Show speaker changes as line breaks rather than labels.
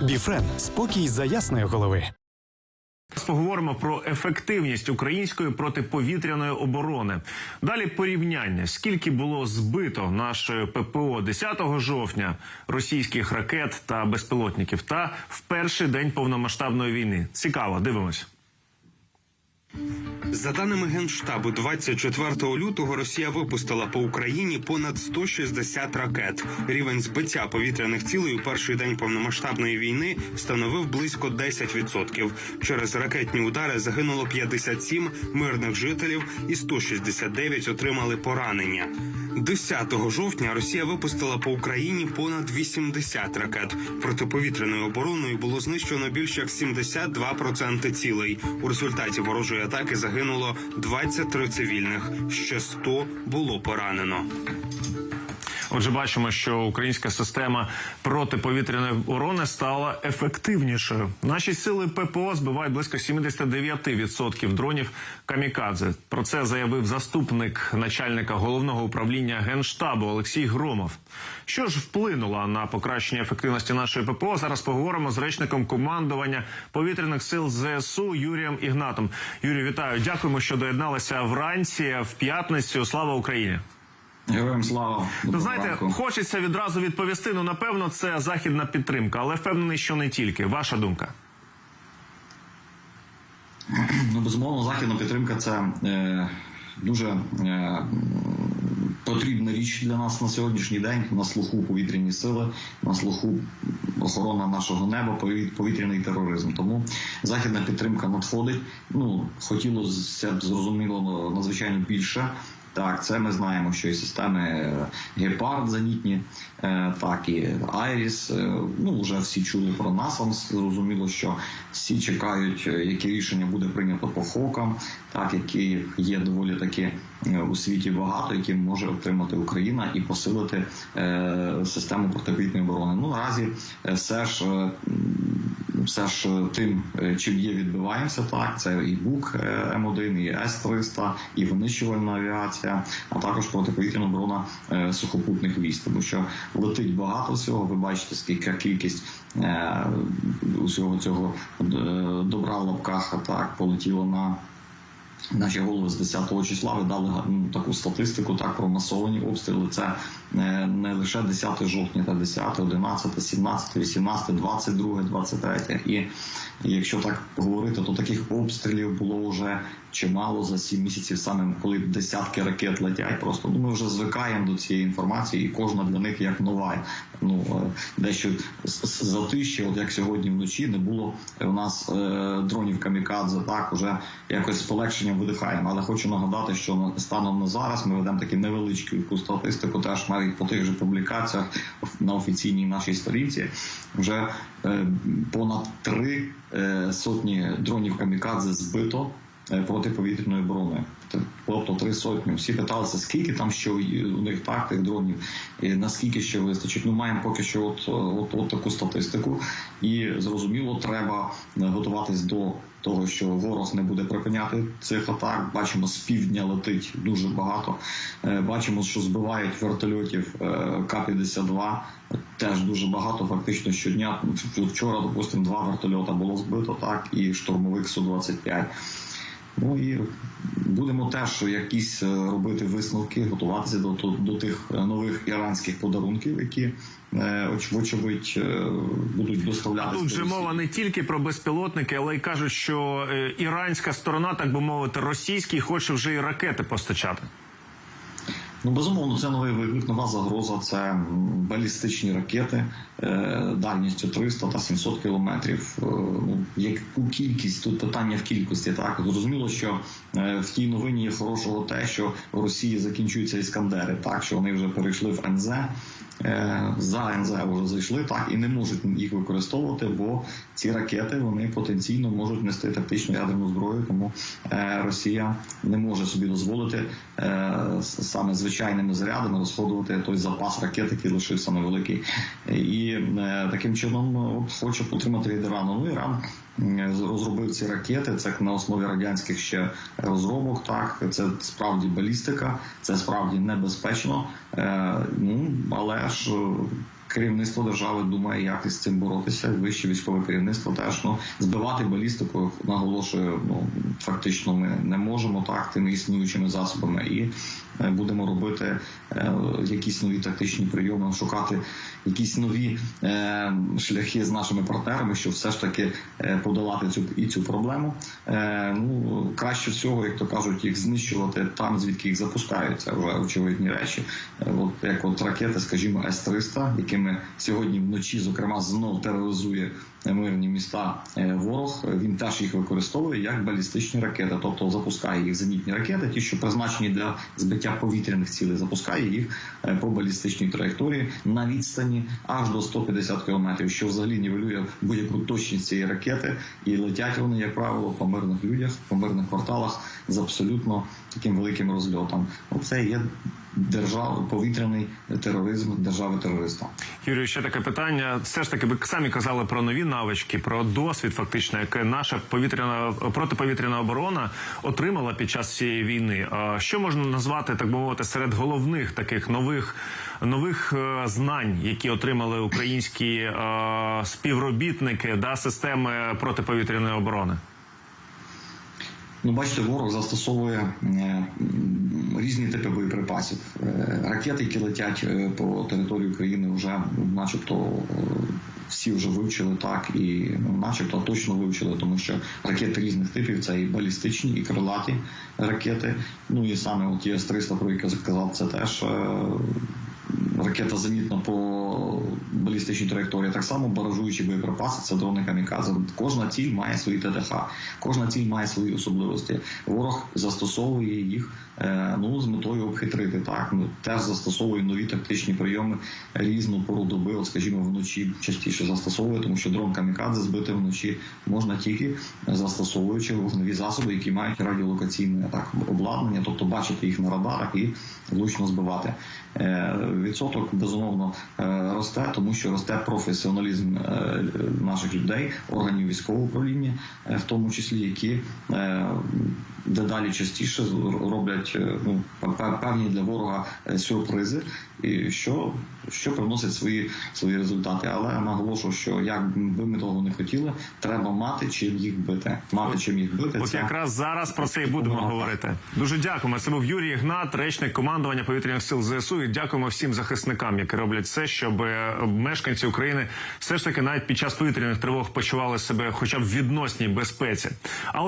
Біфрен спокій за ясної голови.
Поговоримо про ефективність української протиповітряної оборони. Далі порівняння: скільки було збито нашою ППО 10 жовтня російських ракет та безпілотників, та в перший день повномасштабної війни. Цікаво, дивимось.
За даними Генштабу, 24 лютого Росія випустила по Україні понад 160 ракет. Рівень збиття повітряних цілей у перший день повномасштабної війни становив близько 10%. Через ракетні удари загинуло 57 мирних жителів і 169 отримали поранення. 10 жовтня Росія випустила по Україні понад 80 ракет. Протиповітряною обороною було знищено більше як 72% цілей. У результаті ворожої атаки загинуло 23 цивільних. Ще 100 було поранено.
Отже, бачимо, що українська система протиповітряної оборони стала ефективнішою. Наші сили ППО збивають близько 79% дронів камікадзе. Про це заявив заступник начальника головного управління генштабу Олексій Громов. Що ж вплинуло на покращення ефективності нашої ППО? Зараз поговоримо з речником командування повітряних сил ЗСУ Юрієм Ігнатом. Юрій, вітаю! Дякуємо, що доєдналися вранці в п'ятницю. Слава Україні!
Героям слава
Ну, знаєте,
ранку.
хочеться відразу відповісти. Ну, напевно, це західна підтримка, але впевнений, що не тільки. Ваша думка.
Ну, безумовно, західна підтримка це е, дуже е, потрібна річ для нас на сьогоднішній день. На слуху повітряні сили, на слуху охорона нашого неба, пові- повітряний тероризм. Тому західна підтримка надходить. Ну хотілося б зрозуміло надзвичайно більше. Так, це ми знаємо, що і системи е, Гепард зенітні, е, так і Айріс. е, Ну вже всі чули про нас. Зрозуміло, що всі чекають, яке рішення буде прийнято по хокам, так які є доволі таки у світі багато, які може отримати Україна і посилити систему протиповітряної оборони. Ну наразі все ж. Все ж тим, е, чим є, відбиваємося. Так, це і БУК е, М1, і С-300, і винищувальна авіація, а також протиповітряна оборона е, сухопутних військ, тому що летить багато всього. Ви бачите, скільки кількість усього цього добра в лапках так полетіло на. Наші голови з 10-го числа видали ну, таку статистику так про масовані обстріли. Це не лише 10 жовтня, та 10, 11, 17, 18, 22, 23. І, якщо так говорити, то таких обстрілів було вже чимало за 7 місяців, саме коли десятки ракет летять. Просто ми вже звикаємо до цієї інформації, і кожна для них як нова. Ну е, дещо з- з- затиші, от як сьогодні вночі, не було у нас е, дронів камікадзе. Так уже якось з полегшенням видихаємо. Але хочу нагадати, що станом на зараз ми ведемо такі невеличку статистику, теж навіть по тих же публікаціях на офіційній нашій сторінці. Вже понад три сотні дронів камікадзе збито протиповітряної оборони. Тобто три сотні. Всі питалися, скільки там ще у них так тих дронів, і наскільки ще вистачить. Ну маємо поки що от, от, от таку статистику, і зрозуміло, треба готуватись до того, що ворог не буде припиняти цих атак. Бачимо, з півдня летить дуже багато. Е, Бачимо, що збивають вертольотів е, К-52. Теж дуже багато, фактично щодня. Вчора, допустимо, два вертольота було збито, так, і штурмовик Су-25. Ну і будемо теж якісь е, робити висновки, готуватися до, до, до тих е, нових іранських подарунків, які е, вочевидь будуть доставляти.
Тут же мова не тільки про безпілотники, але й кажуть, що іранська сторона, так би мовити, російський, хоче вже і ракети постачати.
Ну, безумовно, це новий виклик, нова загроза. Це балістичні ракети е, дальністю 300 та 700 кілометрів. Е, ну, яку кількість тут питання в кількості? Так зрозуміло, що е, в тій новині є хорошого те, що в Росії закінчуються іскандери, так що вони вже перейшли в НЗ. За НЗ вже зайшли так і не можуть їх використовувати, бо ці ракети вони потенційно можуть нести тактичну ядерну зброю, тому Росія не може собі дозволити саме звичайними зарядами розходувати той запас ракет, який лишився невеликий, і е, таким чином е, от хоче отримати від Ірану. Ну Іран розробив ці ракети. Це на основі радянських ще розробок. Так це справді балістика, це справді небезпечно. Е, ну але ж е, керівництво держави думає, як із цим боротися. Вище військове керівництво теж ну збивати балістику, наголошую, ну фактично ми не можемо так тими існуючими засобами і е, будемо робити е, якісь нові тактичні прийоми, шукати якісь нові е, шляхи з нашими партнерами, щоб все ж таки е, подолати цю і цю проблему. Е, ну краще всього, як то кажуть, їх знищувати там, звідки їх запускають. Це вже очевидні речі. Е, от як от ракети, скажімо, С-300, якими сьогодні вночі, зокрема, знов тероризує мирні міста е, ворог. Він теж їх використовує як балістичні ракети, тобто запускає їх зенітні ракети, ті, що призначені для збиття повітряних цілей, запускає їх е, по балістичній траєкторії на відстані аж до 150 кілометрів, що взагалі нівелює будь-яку точність цієї ракети, і летять вони, як правило, по мирних людях, по мирних кварталах з абсолютно таким великим розльотом. Оце є держав повітряний тероризм держави терориста.
Юрію, ще таке питання. Все ж таки, ви самі казали про нові навички, про досвід, фактично, яке наша повітряна протиповітряна оборона отримала під час цієї війни. Що можна назвати, так би мовити, серед головних таких нових нових е, знань, які отримали українські е, співробітники да системи протиповітряної оборони?
Ну, бачите, ворог застосовує е, різні типи боєприпасів. Е, Ракети, які летять е, по території України, вже начебто е, всі вже вивчили так, і ну, начебто точно вивчили, тому що ракети різних типів це і балістичні, і крилаті ракети. Ну і саме от ЄС-300, про яке сказав, це теж. Е, Ракета зенітна по балістичній траєкторії, так само баражуючі боєприпаси, це дрони камікадзе. Кожна ціль має свої ТТХ, кожна ціль має свої особливості. Ворог застосовує їх е, ну з метою обхитрити. Так ну, теж застосовує нові тактичні прийоми різну пору доби. От, скажімо, вночі частіше застосовує, тому що дрон камікадзе збити вночі можна тільки застосовуючи вогневі засоби, які мають радіолокаційне так обладнання, тобто бачити їх на радарах і влучно збивати. Відсоток безумовно е, росте, тому що росте професіоналізм е, наших людей, органів військового управління, е, в тому числі, які дедалі частіше роблять ну, певні для ворога сюрпризи, і що, що приносить свої свої результати. Але наголошую, що як би ми того не хотіли, треба мати чим їх бити. Мати чим їх бити.
От
це-
якраз зараз про це і будемо говорити. Дуже дякуємо. Це був Юрій Гнат, речник командування повітряних сил ЗСУ. І дякуємо всім захисникам, які роблять все, щоб е, мешканці України все ж таки навіть під час повітряних тривог почували себе, хоча б в відносній безпеці. Але